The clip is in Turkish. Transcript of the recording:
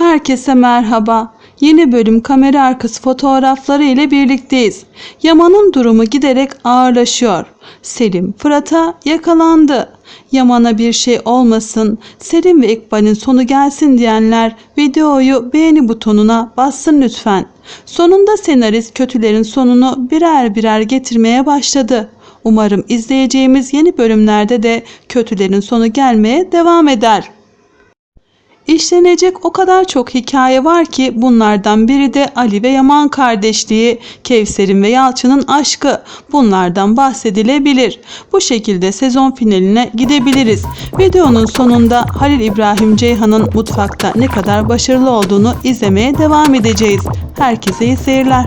Herkese merhaba. Yeni bölüm kamera arkası fotoğrafları ile birlikteyiz. Yaman'ın durumu giderek ağırlaşıyor. Selim Fırat'a yakalandı. Yaman'a bir şey olmasın, Selim ve İkbal'in sonu gelsin diyenler videoyu beğeni butonuna bassın lütfen. Sonunda senarist kötülerin sonunu birer birer getirmeye başladı. Umarım izleyeceğimiz yeni bölümlerde de kötülerin sonu gelmeye devam eder. İşlenecek o kadar çok hikaye var ki bunlardan biri de Ali ve Yaman kardeşliği, Kevser'in ve Yalçın'ın aşkı. Bunlardan bahsedilebilir. Bu şekilde sezon finaline gidebiliriz. Videonun sonunda Halil İbrahim Ceyhan'ın mutfakta ne kadar başarılı olduğunu izlemeye devam edeceğiz. Herkese iyi seyirler.